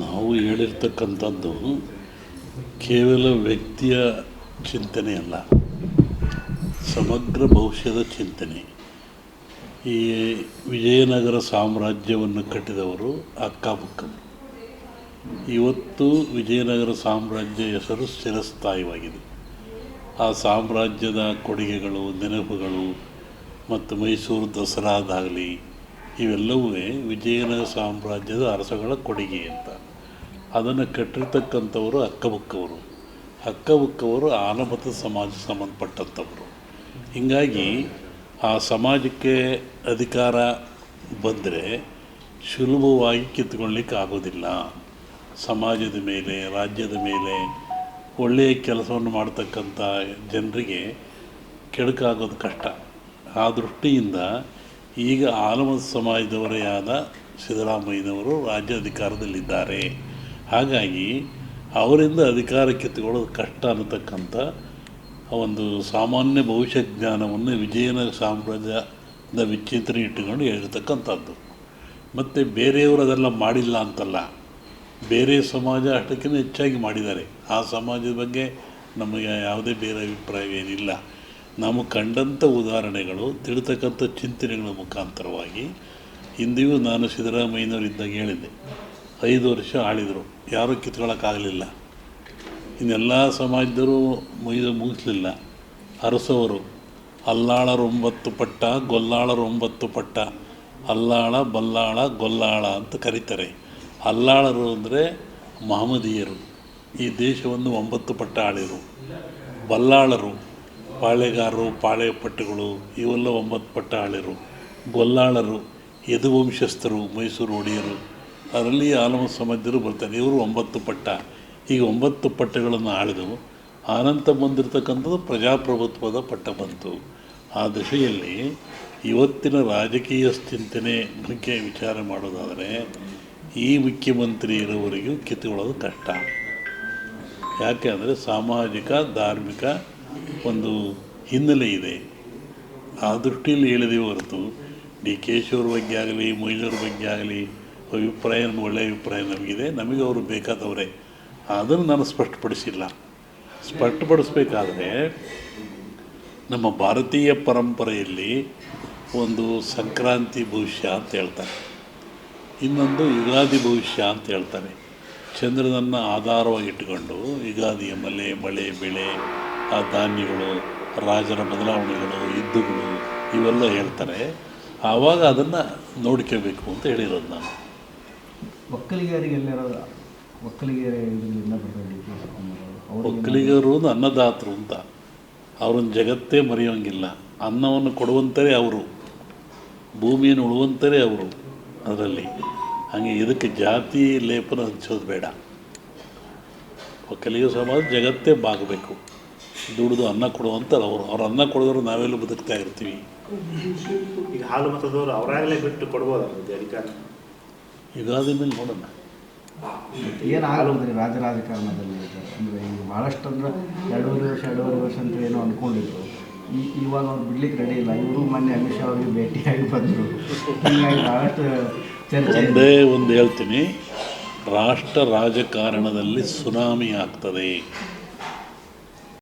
ನಾವು ಹೇಳಿರ್ತಕ್ಕಂಥದ್ದು ಕೇವಲ ವ್ಯಕ್ತಿಯ ಚಿಂತನೆ ಅಲ್ಲ, ಸಮಗ್ರ ಭವಿಷ್ಯದ ಚಿಂತನೆ. ಈ ವಿಜಯನಗರ ಸಾಮ್ರಾಜ್ಯವನ್ನು ಕಟ್ಟಿದವರು ಅಕ್ಕಪಕ್ಕ. ಇವತ್ತು ವಿಜಯನಗರ ಸಾಮ್ರಾಜ್ಯ ಹೆಸರು ಚಿರಸ್ಥಾಯಿವಾಗಿದೆ ಆ ಸಾಮ್ರಾಜ್ಯದ ಕೊಡುಗೆಗಳು, ನೆನಪುಗಳು ಮತ್ತು ಮೈಸೂರು ದಸರಾದಾಗಲಿ ಇವೆಲ್ಲವೂ ವಿಜಯನಗರ ಸಾಮ್ರಾಜ್ಯದ ಅರಸಗಳ ಕೊಡುಗೆ ಅಂತ. ಅದನ್ನು ಕಟ್ಟಿರ್ತಕ್ಕಂಥವರು ಅಕ್ಕಬಕ್ಕವರು. ಅಕ್ಕಬಕ್ಕವರು ಆನಮತ ಸಮಾಜ ಸಂಬಂಧಪಟ್ಟಂಥವರು. ಹೀಗಾಗಿ ಆ ಸಮಾಜಕ್ಕೆ ಅಧಿಕಾರ ಬಂದರೆ ಸುಲಭವಾಗಿ ಕಿತ್ಕೊಳ್ಳಿಕ್ಕೆ ಆಗೋದಿಲ್ಲ. ಸಮಾಜದ ಮೇಲೆ, ರಾಜ್ಯದ ಮೇಲೆ ಒಳ್ಳೆಯ ಕೆಲಸವನ್ನು ಮಾಡ್ತಕ್ಕಂಥ ಜನರಿಗೆ ಕೆಡುಕಾಗೋದು ಕಷ್ಟ. ಆ ದೃಷ್ಟಿಯಿಂದ ಈಗ ಆಲಮದ ಸಮಾಜದವರೇ ಆದ ಸಿದ್ದರಾಮಯ್ಯನವರು ರಾಜ್ಯ ಅಧಿಕಾರದಲ್ಲಿದ್ದಾರೆ ಹಾಗಾಗಿ ಅವರಿಂದ ಅಧಿಕಾರ ತಗೊಳ್ಳೋದು ಕಷ್ಟ ಅನ್ನತಕ್ಕಂಥ ಒಂದು ಸಾಮಾನ್ಯ ಭವಿಷ್ಯ ಜ್ಞಾನವನ್ನು ವಿಜಯನಗರ ಸಾಮ್ರಾಜ್ಯದ ವಿಚಿತ್ರ ಇಟ್ಟುಕೊಂಡು ಹೇಳಿರ್ತಕ್ಕಂಥದ್ದು. ಮತ್ತು ಬೇರೆಯವರು ಅದೆಲ್ಲ ಮಾಡಿಲ್ಲ ಅಂತಲ್ಲ, ಬೇರೆ ಸಮಾಜ ಅಷ್ಟಕ್ಕಿಂತ ಹೆಚ್ಚಾಗಿ ಮಾಡಿದ್ದಾರೆ. ಆ ಸಮಾಜದ ಬಗ್ಗೆ ನಮಗೆ ಯಾವುದೇ ಬೇರೆ ಅಭಿಪ್ರಾಯವೇನಿಲ್ಲ. ನಾವು ಕಂಡಂಥ ಉದಾಹರಣೆಗಳು, ತಿಳಿತಕ್ಕಂಥ ಚಿಂತನೆಗಳ ಮುಖಾಂತರವಾಗಿ ಹಿಂದೆಯೂ ನಾನು ಸಿದ್ದರಾಮಯ್ಯನವರಿದ್ದಾಗ ಹೇಳಿದ್ದೆ. ಐದು ವರ್ಷ ಆಳಿದರು. ಯಾರೂ ಕಿತ್ಕೊಳ್ಳೋಕ್ಕಾಗಲಿಲ್ಲ ಇನ್ನೆಲ್ಲ ಸಮಾಜದರು ಮುಗಿದ ಮುಗಿಸ್ಲಿಲ್ಲ. ಅರಸವರು ಅಲ್ಲಾಳರೊಂಬತ್ತು ಪಟ್ಟ ಗೊಲ್ಲಾಳರೊಂಬತ್ತು ಪಟ್ಟ, ಅಲ್ಲಾಳ, ಬಲ್ಲಾಳ, ಗೊಲ್ಲಾಳ ಅಂತ ಕರೀತಾರೆ. ಅಲ್ಲಾಳರು ಅಂದರೆ ಮಹಮದೀಯರು ಈ ದೇಶವನ್ನು ಒಂಬತ್ತು ಪಟ್ಟ ಆಳಿದರು. ಬಲ್ಲಾಳರು ಪಾಳೆಗಾರರು ಪಾಳೆ ಪಟ್ಟುಗಳು ಇವೆಲ್ಲ ಒಂಬತ್ತು ಪಟ್ಟ ಆಳಿರು ಗೊಲ್ಲಾಳರು, ಯದುವಂಶಸ್ಥರು, ಮೈಸೂರು ಒಡೆಯರು. ಅದರಲ್ಲಿ ಆಲಮ ಸಮಾಜರು ಬರ್ತಾರೆ. ಇವರು ಒಂಬತ್ತು ಪಟ್ಟ. ಈಗ ಒಂಬತ್ತು ಪಟ್ಟಗಳನ್ನು ಆಳಿದವು. ಆನಂತ ಬಂದಿರತಕ್ಕಂಥದ್ದು ಪ್ರಜಾಪ್ರಭುತ್ವದ ಪಟ್ಟ ಬಂತು. ಆ ದಶೆಯಲ್ಲಿ ಇವತ್ತಿನ ರಾಜಕೀಯ ಚಿಂತನೆ ಬಗ್ಗೆ ವಿಚಾರ ಮಾಡೋದಾದರೆ, ಈ ಮುಖ್ಯಮಂತ್ರಿ ಇರೋವರೆಗೂ ಕಿತ್ತುಕೊಳ್ಳೋದು ಕಷ್ಟ. ಯಾಕೆ ಅಂದರೆ ಸಾಮಾಜಿಕ, ಧಾರ್ಮಿಕ ಒಂದು ಹಿನ್ನೆಲೆ ಇದೆ. ಆ ದೃಷ್ಟಿಯಲ್ಲಿ ಹೇಳಿದೆ ಹೊರತು ಡಿ ಕೆ ಶಿಯವ್ರ ಬಗ್ಗೆ ಆಗಲಿ ಮೊಯ್ನವ್ರ ಬಗ್ಗೆ ಆಗಲಿ, ಅಭಿಪ್ರಾಯ ಒಳ್ಳೆಯ ಅಭಿಪ್ರಾಯ ನಮಗಿದೆ. ನಮಗೆ ಅವರು ಬೇಕಾದವರೇ. ಅದನ್ನು ನಾನು ಸ್ಪಷ್ಟಪಡಿಸಿಲ್ಲ. ಸ್ಪಷ್ಟಪಡಿಸ್ಬೇಕಾದ್ರೆ ನಮ್ಮ ಭಾರತೀಯ ಪರಂಪರೆಯಲ್ಲಿ ಒಂದು ಸಂಕ್ರಾಂತಿ ಭವಿಷ್ಯ ಅಂತ ಹೇಳ್ತಾರೆ. ಇನ್ನೊಂದು ಯುಗಾದಿ ಭವಿಷ್ಯ ಅಂತ ಹೇಳ್ತಾರೆ. ಚಂದ್ರನನ್ನು ಆಧಾರವಾಗಿಟ್ಟುಕೊಂಡು ಯುಗಾದಿಯ ಮಲೆ ಮಳೆ, ಬೆಳೆ ಆ ಧಾನ್ಯಗಳು ರಾಜರ ಬದಲಾವಣೆಗಳು ಯುದ್ಧಗಳು ಇವೆಲ್ಲ ಹೇಳ್ತಾರೆ. ಆವಾಗ ಅದನ್ನು ನೋಡ್ಕೋಬೇಕು ಅಂತ ಹೇಳಿರೋದು ನಾನು. ಒಕ್ಕಲಿಗರು ಅನ್ನದಾತರು ಅಂತ. ಅವ್ರನ್ನ ಜಗತ್ತೇ ಮರೆಯೋಂಗಿಲ್ಲ. ಅನ್ನವನ್ನು ಕೊಡುವಂತರೇ ಅವರು. ಭೂಮಿಯನ್ನು ಉಳುವಂತರೇ ಅವರು ಅದರಲ್ಲಿ. ಹಾಗೆ ಇದಕ್ಕೆ ಜಾತಿ ಲೇಪನ ಹಚ್ಚೋದು ಬೇಡ. ಒಕ್ಕಲಿಗ ಸಮಾಜ ಜಗತ್ತೇ ಬಾಗಬೇಕು. ದುಡಿದು ಅನ್ನ ಕೊಡುವಂಥ ಅವರು. ಅವ್ರು ಅನ್ನ ಕೊಡಿದ್ರು ನಾವೆಲ್ಲ ಬದುಕ್ತಾ ಇರ್ತೀವಿ. ಈಗ ಹಾಲು ಮತದವರು ಅವರಾಗಲೇ ಬಿಟ್ಟು ಕೊಡ್ಬೋದು ಅಧಿಕಾರ. ಯುಗಾದಿ ಮೇಲೆ ನೋಡೋಣ. ರಾಜ ರಾಜಕಾರಣದಲ್ಲಿ ಅಂದರೆ ಅಂದ್ರೆ ಈಗ ಭಾಳಷ್ಟು ಅಂದ್ರೆ ಎರಡೂವರೆ ವರ್ಷ ಎರಡೂವರೆ ವರ್ಷ ಅಂತ ಏನೋ ಅಂದ್ಕೊಂಡಿದ್ರು ಈ ಇವಾಗ ಅವ್ರು ಬಿಡ್ಲಿಕ್ಕೆ ರೆಡಿ ಇಲ್ಲ. ಇವರು ಮೊನ್ನೆ ಅಮಿತ್ ಶಾ ಅವ್ರಿಗೆ ಭೇಟಿಯಾಗಿ ಬಂದರು. ಹೀಗಾಗಿ ಭಾಳಷ್ಟು ಚರ್ಚೆ ಇದೆ. ಒಂದೇ ಒಂದು ಹೇಳ್ತೀನಿ. ರಾಷ್ಟ್ರ ರಾಜಕಾರಣದಲ್ಲಿ ಸುನಾಮಿ ಆಗ್ತದೆ.